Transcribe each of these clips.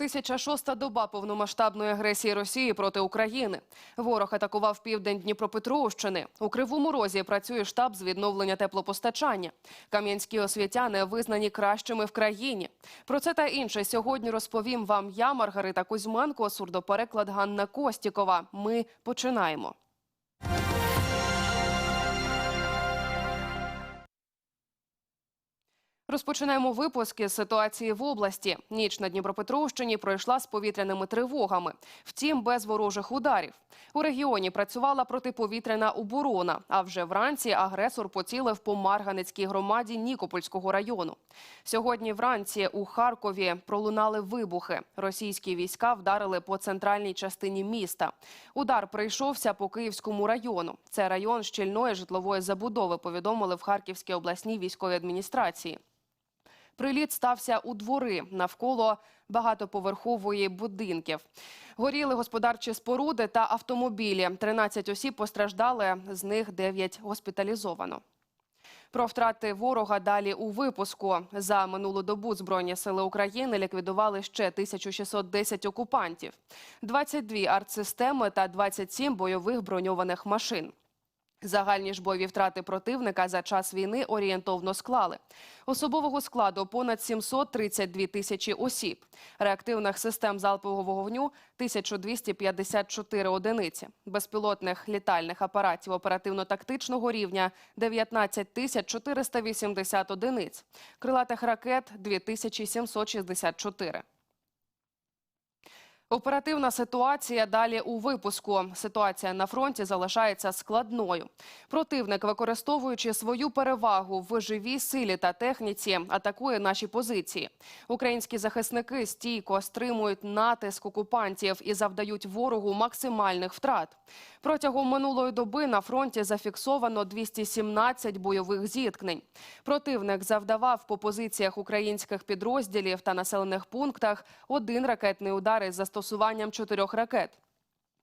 1006 доба повномасштабної агресії Росії проти України. Ворог атакував південь Дніпропетровщини. У Кривому Розі працює штаб з відновлення теплопостачання. Кам'янські освітяни визнані кращими в країні. Про це та інше сьогодні розповім вам я, Маргарита Кузьменко, сурдопереклад Ганна Костікова. Ми починаємо. Розпочинаємо випуск із ситуації в області. Ніч на Дніпропетровщині пройшла з повітряними тривогами. Втім, без ворожих ударів. У регіоні працювала протиповітряна оборона. А вже вранці агресор поцілив по Марганецькій громаді Нікопольського району. Сьогодні вранці у Харкові пролунали вибухи. Російські війська вдарили по центральній частині міста. Удар прийшовся по Київському району. Це район щільної житлової забудови. Повідомили в Харківській обласній військовій адміністрації. Приліт стався у двори навколо багатоповерхової будинків. Горіли господарчі споруди та автомобілі. 13 осіб постраждали, з них 9 госпіталізовано. Про втрати ворога далі у випуску. За минулу добу Збройні сили України ліквідували ще 1610 окупантів, 22 артсистеми та 27 бойових броньованих машин. Загальні ж бойові втрати противника за час війни орієнтовно склали. Особового складу понад 732 тисячі осіб. Реактивних систем залпового вогню – 1254 одиниці. Безпілотних літальних апаратів оперативно-тактичного рівня – 19 тисяч 480 одиниць. Крилатих ракет – 2764. Оперативна ситуація далі у випуску. Ситуація на фронті залишається складною. Противник, використовуючи свою перевагу в живій силі та техніці, атакує наші позиції. Українські захисники стійко стримують натиск окупантів і завдають ворогу максимальних втрат. Протягом минулої доби на фронті зафіксовано 217 бойових зіткнень. Противник завдавав по позиціях українських підрозділів та населених пунктах один ракетний удар із застосуванням чотирьох ракет.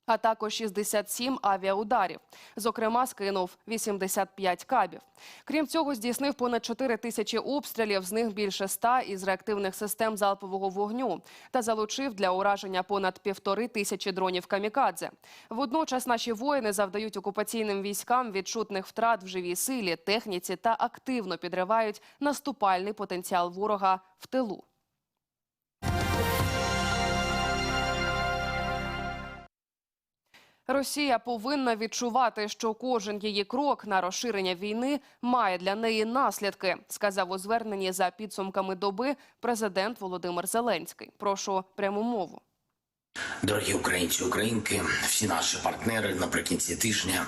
А також 67 авіаударів. Зокрема, скинув 85 кабів. Крім цього, здійснив понад 4 тисячі обстрілів, з них більше ста із реактивних систем залпового вогню та залучив для ураження понад півтори тисячі дронів камікадзе. Водночас наші воїни завдають окупаційним військам відчутних втрат в живій силі, техніці та активно підривають наступальний потенціал ворога в тилу. Росія повинна відчувати, що кожен її крок на розширення війни має для неї наслідки, сказав у зверненні за підсумками доби президент Володимир Зеленський. Прошу пряму мову. Дорогі українці, українки, всі наші партнери наприкінці тижня,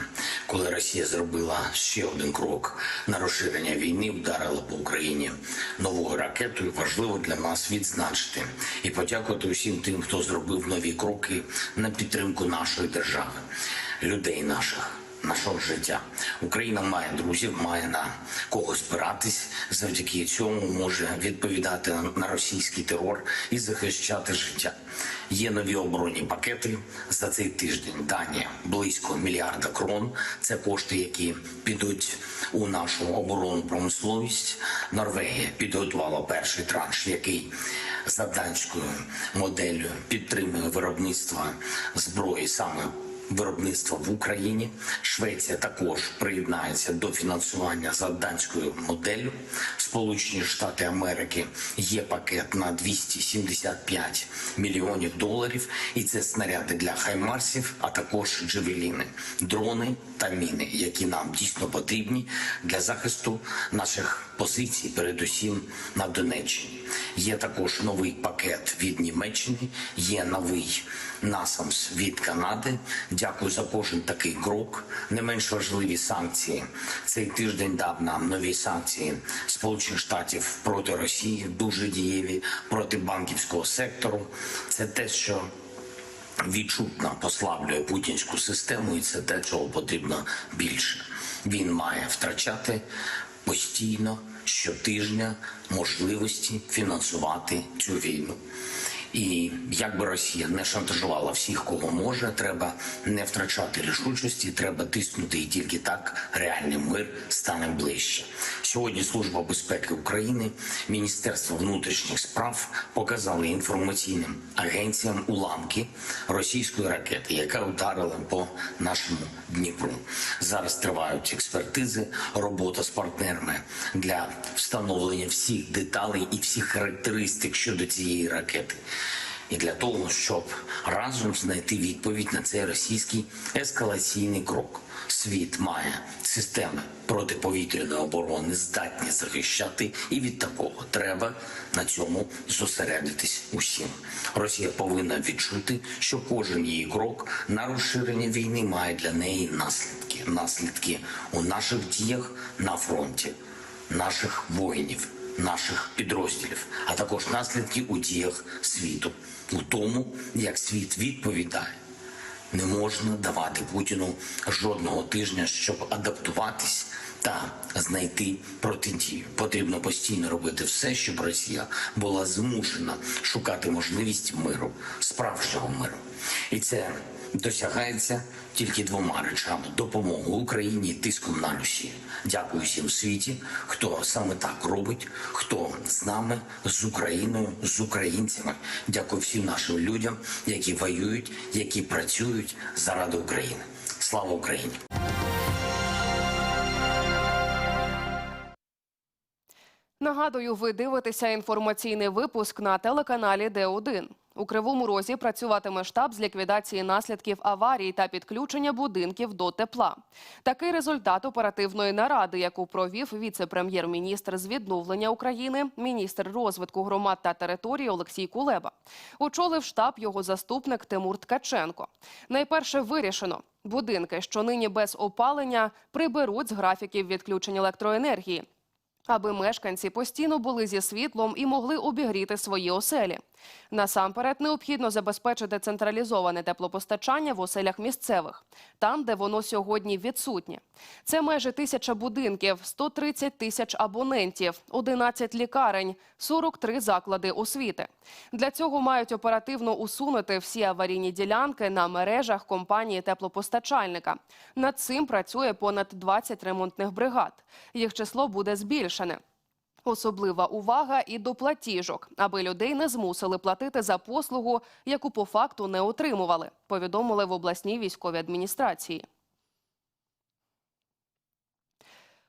коли Росія зробила ще один крок на розширення війни, вдарила по Україні новою ракетою. Важливо для нас відзначити і подякувати усім тим, хто зробив нові кроки на підтримку нашої держави, людей наших. Нашого життя Україна має друзів, має на кого спиратись. Завдяки цьому може відповідати на російський терор і захищати життя. Є нові оборонні пакети за цей тиждень. Данія близько мільярда крон. Це кошти, які підуть у нашу оборонну промисловість. Норвегія підготувала перший транш, який за данською моделлю підтримує виробництво зброї саме виробництва в Україні. Швеція також приєднається до фінансування за данською моделлю. Сполучені Штати Америки є пакет на 275 мільйонів доларів, і це снаряди для хаймарсів, а також джевеліни, дрони та міни, які нам дійсно потрібні для захисту наших позицій, передусім на Донеччині. Є також новий пакет від Німеччини, є новий насамс від Канади. Дякую за кожен такий крок. Не менш важливі санкції. Цей тиждень дав нам нові санкції Сполучених Штатів проти Росії, дуже дієві проти банківського сектору. Це те, що відчутно послаблює путінську систему, і це те, чого потрібно більше. Він має втрачати постійно щотижня можливості фінансувати цю війну. І як би Росія не шантажувала всіх, кого може, треба не втрачати рішучості, треба тиснути, і тільки так реальний мир стане ближче. Сьогодні Служба безпеки України, Міністерство внутрішніх справ показали інформаційним агенціям уламки російської ракети, яка вдарила по нашому Дніпру. Зараз тривають експертизи, робота з партнерами для встановлення всіх деталей і всіх характеристик щодо цієї ракети. І для того, щоб разом знайти відповідь на цей російський ескалаційний крок, світ має системи протиповітряної оборони, здатні захищати, і від такого треба на цьому зосередитись усім. Росія повинна відчути, що кожен її крок на розширення війни має для неї наслідки. Наслідки у наших діях на фронті, наших воїнів наших підрозділів, а також наслідки у діях світу, у тому, як світ відповідає. Не можна давати Путіну жодного тижня, щоб адаптуватись та знайти протидію. Потрібно постійно робити все, щоб Росія була змушена шукати можливість миру, справжнього миру. І це досягається тільки двома речами: допомогою Україні тиском на Росію. Дякую всім світі, хто саме так робить, хто з нами, з Україною, з українцями. Дякую всім нашим людям, які воюють, які працюють заради України. Слава Україні! Нагадую, ви дивитеся інформаційний випуск на телеканалі Д1. У Кривому Розі працюватиме штаб з ліквідації наслідків аварій та підключення будинків до тепла. Такий результат оперативної наради, яку провів віце-прем'єр-міністр з відновлення України, міністр розвитку громад та території Олексій Кулеба. Очолив штаб його заступник Тимур Ткаченко. Найперше вирішено. Будинки, що нині без опалення, приберуть з графіків відключення електроенергії аби мешканці постійно були зі світлом і могли обігріти свої оселі. Насамперед необхідно забезпечити централізоване теплопостачання в оселях місцевих, там, де воно сьогодні відсутнє. Це майже тисяча будинків, 130 тисяч абонентів, 11 лікарень, 43 заклади освіти. Для цього мають оперативно усунути всі аварійні ділянки на мережах компанії теплопостачальника. Над цим працює понад 20 ремонтних бригад. Їх число буде збільшене. Особлива увага і до платіжок, аби людей не змусили платити за послугу, яку по факту не отримували, повідомили в обласній військовій адміністрації.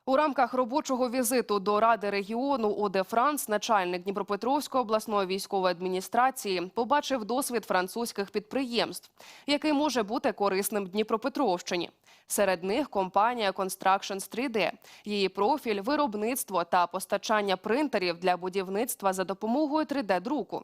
У рамках робочого візиту до Ради регіону ОДЕ Франс начальник Дніпропетровської обласної військової адміністрації побачив досвід французьких підприємств, який може бути корисним Дніпропетровщині. Серед них компанія Constructions 3D. Її профіль виробництво та постачання принтерів для будівництва за допомогою 3D-друку.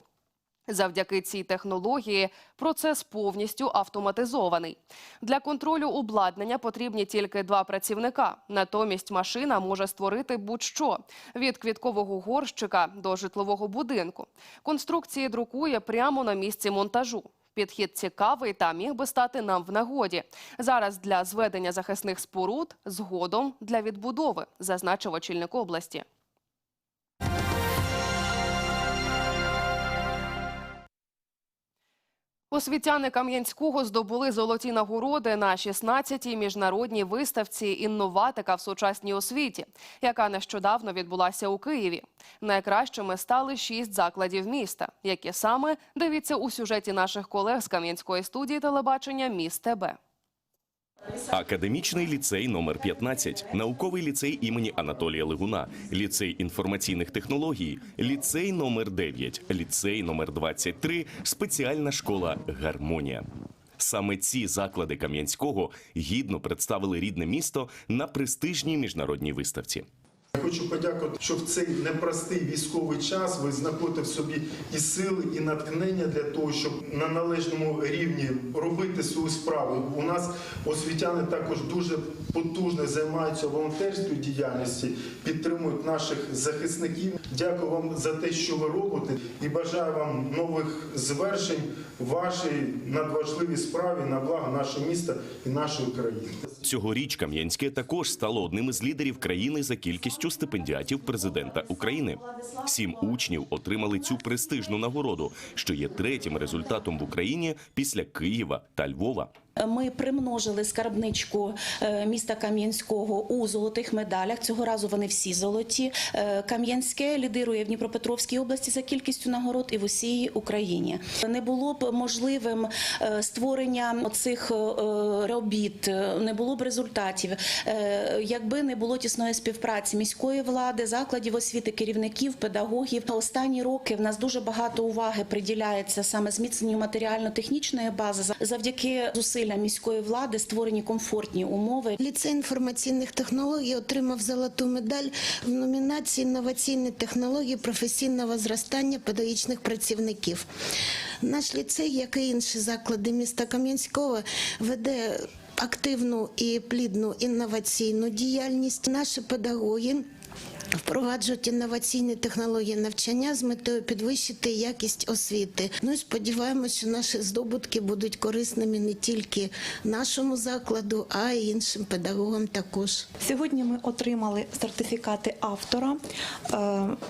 Завдяки цій технології процес повністю автоматизований. Для контролю обладнання потрібні тільки два працівника. Натомість машина може створити будь-що від квіткового горщика до житлового будинку. Конструкції друкує прямо на місці монтажу. Підхід цікавий та міг би стати нам в нагоді. Зараз для зведення захисних споруд, згодом для відбудови, зазначив очільник області. Освітяни Кам'янського здобули золоті нагороди на 16-й міжнародній виставці інноватика в сучасній освіті, яка нещодавно відбулася у Києві. Найкращими стали шість закладів міста, які саме дивіться у сюжеті наших колег з Кам'янської студії телебачення Міст ТБ. Академічний ліцей номер 15, науковий ліцей імені Анатолія Лигуна, ліцей інформаційних технологій, ліцей номер 9, ліцей номер 23, спеціальна школа Гармонія. Саме ці заклади Кам'янського гідно представили рідне місто на престижній міжнародній виставці. Я хочу подякувати, що в цей непростий військовий час ви знаходите в собі і сили, і натхнення для того, щоб на належному рівні робити свою справу. У нас освітяни також дуже потужно займаються волонтерською діяльністю, підтримують наших захисників. Дякую вам за те, що ви робите, і бажаю вам нових звершень в вашій надважливій справі на благо нашого міста і нашої країни. Цьогоріч Кам'янське також стало одним із лідерів країни за кількістю стипендіатів президента України. Сім учнів отримали цю престижну нагороду, що є третім результатом в Україні після Києва та Львова. Ми примножили скарбничку е, міста Кам'янського у золотих медалях. Цього разу вони всі золоті. Е, Кам'янське лідирує в Дніпропетровській області за кількістю нагород і в усій Україні. Не було б можливим е, створення цих робіт, не було б результатів, якби не було тісної співпраці міської влади, закладів освіти, керівників, педагогів. Останні роки в нас дуже багато уваги приділяється саме зміцненню матеріально-технічної бази. Завдяки зусиллям міської влади створені комфортні умови. Ліцей інформаційних технологій отримав золоту медаль в номінації Інноваційні технології професійного зростання педагогічних працівників. Наш ліцей, як і інші заклади міста Кам'янського, веде активну і плідну інноваційну діяльність. Наші педагоги. Впроваджують інноваційні технології навчання з метою підвищити якість освіти. Ну і сподіваємося, що наші здобутки будуть корисними не тільки нашому закладу, а й іншим педагогам також. Сьогодні ми отримали сертифікати автора е,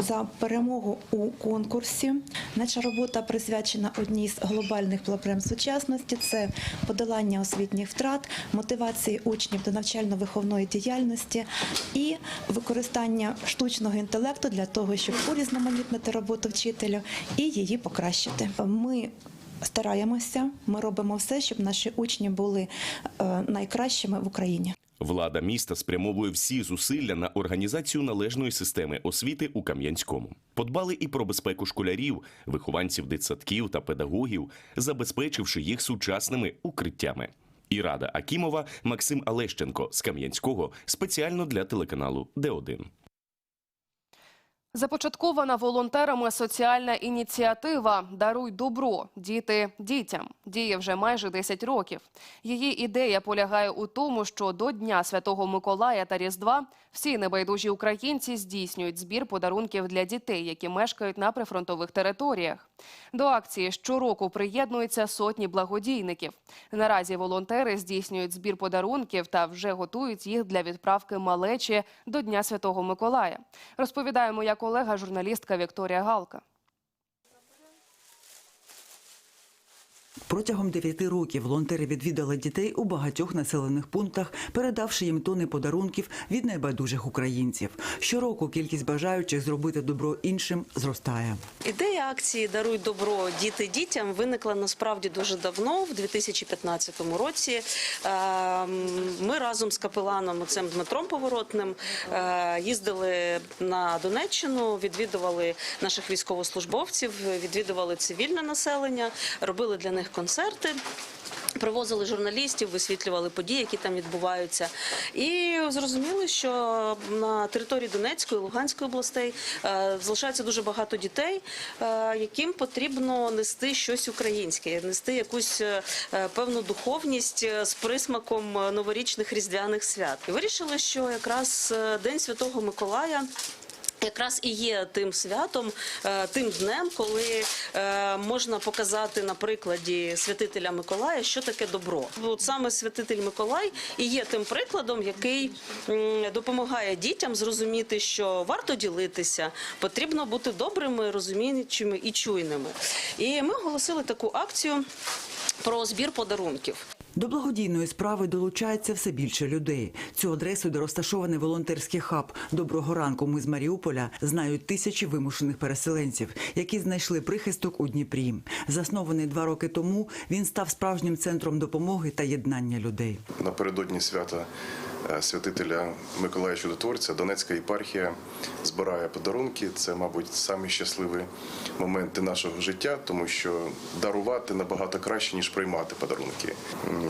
за перемогу у конкурсі. Наша робота присвячена одній з глобальних проблем сучасності: це подолання освітніх втрат, мотивації учнів до навчально-виховної діяльності і використання штучного інтелекту для того, щоб урізноманітнити роботу вчителю і її покращити. Ми стараємося, ми робимо все, щоб наші учні були е, найкращими в Україні. Влада міста спрямовує всі зусилля на організацію належної системи освіти у Кам'янському. Подбали і про безпеку школярів, вихованців дитсадків та педагогів, забезпечивши їх сучасними укриттями. Ірада Акімова, Максим Алещенко з Кам'янського спеціально для телеканалу Д1. Започаткована волонтерами соціальна ініціатива Даруй добро діти дітям діє вже майже 10 років. Її ідея полягає у тому, що до Дня Святого Миколая та Різдва всі небайдужі українці здійснюють збір подарунків для дітей, які мешкають на прифронтових територіях. До акції щороку приєднуються сотні благодійників. Наразі волонтери здійснюють збір подарунків та вже готують їх для відправки малечі до Дня Святого Миколая. Розповідає моя колега, журналістка Вікторія Галка. Протягом 9 років волонтери відвідали дітей у багатьох населених пунктах, передавши їм тони подарунків від найбайдужих українців. Щороку кількість бажаючих зробити добро іншим зростає. Ідея акції Даруй добро діти дітям виникла насправді дуже давно, в 2015 році. Е, Ми разом з капеланом оцем Дмитром Поворотним е, їздили на Донеччину, відвідували наших військовослужбовців, відвідували цивільне населення, робили для них концерти. Привозили журналістів, висвітлювали події, які там відбуваються, і зрозуміли, що на території Донецької, Луганської областей е, залишається дуже багато дітей, е, яким потрібно нести щось українське, нести якусь е, певну духовність з присмаком новорічних різдвяних свят. І вирішили, що якраз День Святого Миколая. Якраз і є тим святом, е, тим днем, коли е, можна показати на прикладі святителя Миколая, що таке добро. От саме святитель Миколай і є тим прикладом, який допомагає дітям зрозуміти, що варто ділитися, потрібно бути добрими, розуміючими і чуйними. І ми оголосили таку акцію про збір подарунків. До благодійної справи долучається все більше людей. Цю адресу, де розташований волонтерський хаб Доброго ранку. Ми з Маріуполя знають тисячі вимушених переселенців, які знайшли прихисток у Дніпрі. Заснований два роки тому, він став справжнім центром допомоги та єднання людей. Напередодні свята святителя Миколая Чудотворця Донецька єпархія збирає подарунки. Це, мабуть, самі щасливі моменти нашого життя, тому що дарувати набагато краще, ніж приймати подарунки.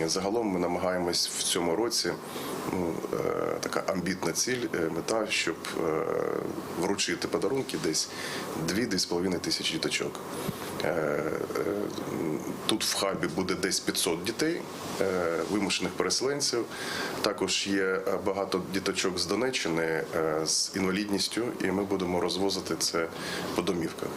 Загалом ми намагаємось в цьому році. Ну, е, така амбітна ціль, е, мета, щоб е, вручити подарунки десь 2-2,5 тисячі діточок. Е, е, Тут в хабі буде десь 500 дітей, е, вимушених переселенців. Також є багато діточок з Донеччини е, з інвалідністю, і ми будемо розвозити це по домівках.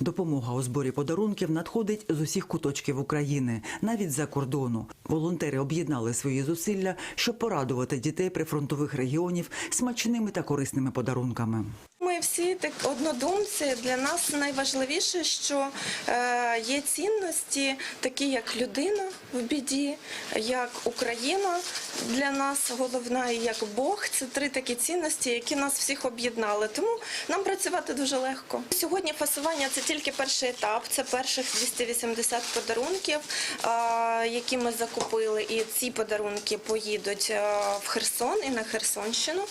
Допомога у зборі подарунків надходить з усіх куточків України, навіть за кордону. Волонтери об'єднали свої зусилля, щоб порадувати дітей прифронтових регіонів смачними та корисними подарунками. Ми всі так однодумці. Для нас найважливіше, що е, є цінності, такі як людина в біді, як Україна для нас головна, і як Бог. Це три такі цінності, які нас всіх об'єднали. Тому нам працювати дуже легко. Сьогодні фасування це тільки перший етап. Це перших 280 подарунків, е, які ми закупили. І ці подарунки поїдуть е, в Херсон і на Херсонщину.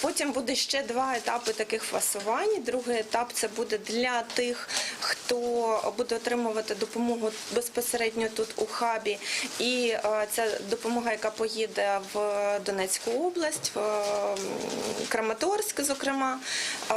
Потім буде ще два етапи таких фасувань. Другий етап це буде для тих, хто буде отримувати допомогу безпосередньо тут у хабі. І е, ця допомога, яка поїде в Донецьку область, в Краматорськ, зокрема. Е,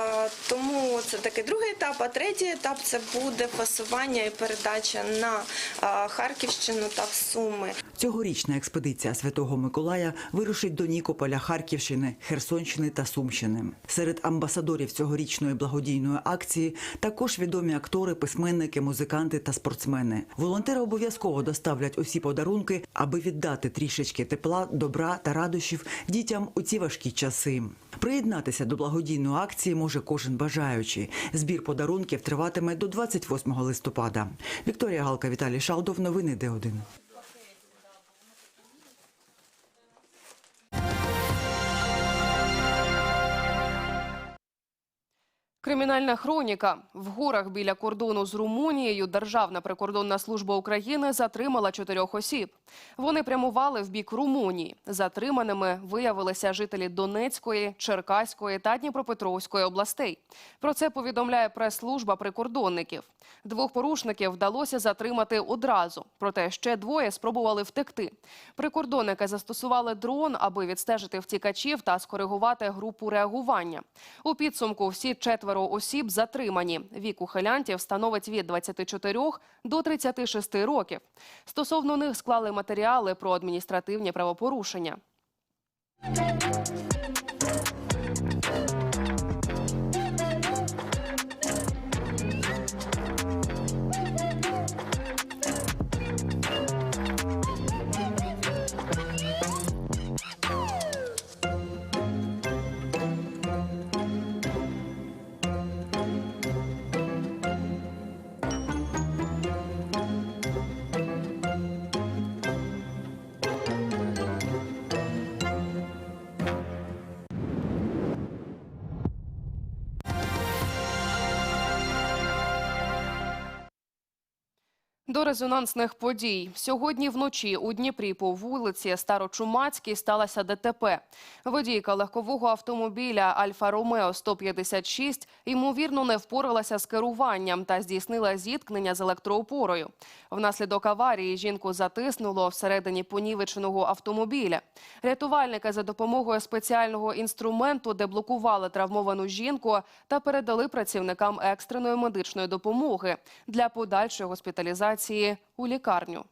Тому це такий другий етап. А третій етап це буде фасування і передача на е, Харківщину та в Суми. Цьогорічна експедиція Святого Миколая вирушить до Нікополя, Харківщини, Херсонщини та Сумщини. Серед амбасадорів цьогорічної благодійної акції також відомі актори, письменники, музиканти та спортсмени. Волонтери обов'язково доставлять усі подарунки, аби віддати трішечки тепла, добра та радощів дітям у ці важкі часи. Приєднатися до благодійної акції може кожен бажаючий. Збір подарунків триватиме до 28 листопада. Вікторія Галка, Віталій Шалдов. Новини Д1. Кримінальна хроніка в горах біля кордону з Румунією Державна прикордонна служба України затримала чотирьох осіб. Вони прямували в бік Румунії. Затриманими виявилися жителі Донецької, Черкаської та Дніпропетровської областей. Про це повідомляє прес-служба прикордонників. Двох порушників вдалося затримати одразу, проте ще двоє спробували втекти. Прикордонники застосували дрон, аби відстежити втікачів та скоригувати групу реагування. У підсумку всі четверо осіб затримані. Вік ухилянтів становить від 24 до 36 років. Стосовно них склали матеріали про адміністративні правопорушення. Резонансних подій. Сьогодні вночі у Дніпрі по вулиці Старочумацькій сталося ДТП. Водійка легкового автомобіля Альфа Ромео 156 ймовірно не впоралася з керуванням та здійснила зіткнення з електроопорою. Внаслідок аварії жінку затиснуло всередині понівеченого автомобіля. Рятувальники за допомогою спеціального інструменту деблокували травмовану жінку та передали працівникам екстреної медичної допомоги для подальшої госпіталізації у лікарню.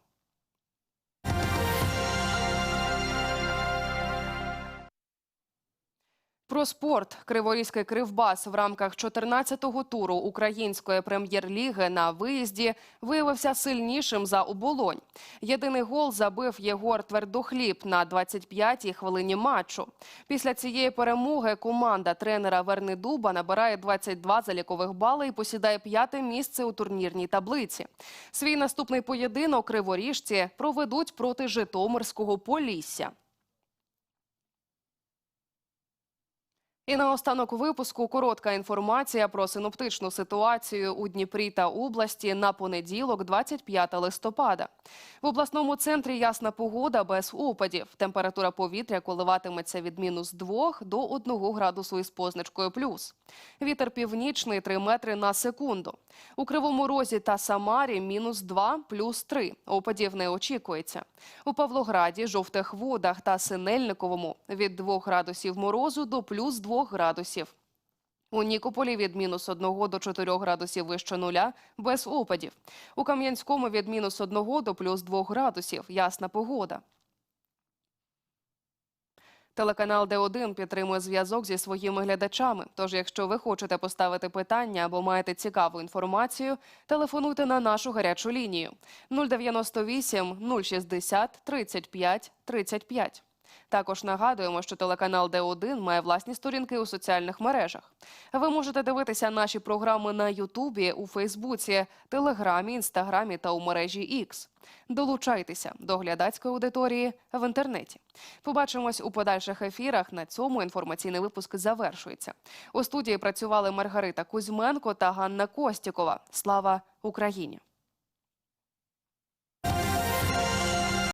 Про спорт Криворізький Кривбас в рамках 14-го туру української прем'єр-ліги на виїзді виявився сильнішим за оболонь. Єдиний гол забив Єгор Твердохліб на 25-й хвилині матчу. Після цієї перемоги команда тренера Верни Дуба набирає 22 залікових бали і посідає п'яте місце у турнірній таблиці. Свій наступний поєдинок криворіжці проведуть проти Житомирського Полісся. І наостанок випуску коротка інформація про синоптичну ситуацію у Дніпрі та області на понеділок, 25 листопада. В обласному центрі ясна погода без опадів. Температура повітря коливатиметься від мінус 2 до 1 градусу із позначкою плюс. Вітер північний 3 метри на секунду. У Кривому Розі та Самарі мінус 2, плюс 3. Опадів не очікується. У Павлограді, Жовтих Водах та Синельниковому від 2 градусів морозу до плюс 2 градусів. У Нікополі від мінус 1 до 4 градусів вище нуля без опадів. У Кам'янському від мінус 1 до плюс 2 градусів. Ясна погода. Телеканал Д1 підтримує зв'язок зі своїми глядачами. Тож, якщо ви хочете поставити питання або маєте цікаву інформацію, телефонуйте на нашу гарячу лінію 098 060 35 35. Також нагадуємо, що телеканал Д1 має власні сторінки у соціальних мережах. Ви можете дивитися наші програми на Ютубі, у Фейсбуці, Телеграмі, Інстаграмі та у мережі X. Долучайтеся до глядацької аудиторії в інтернеті. Побачимось у подальших ефірах. На цьому інформаційний випуск завершується. У студії працювали Маргарита Кузьменко та Ганна Костікова. Слава Україні!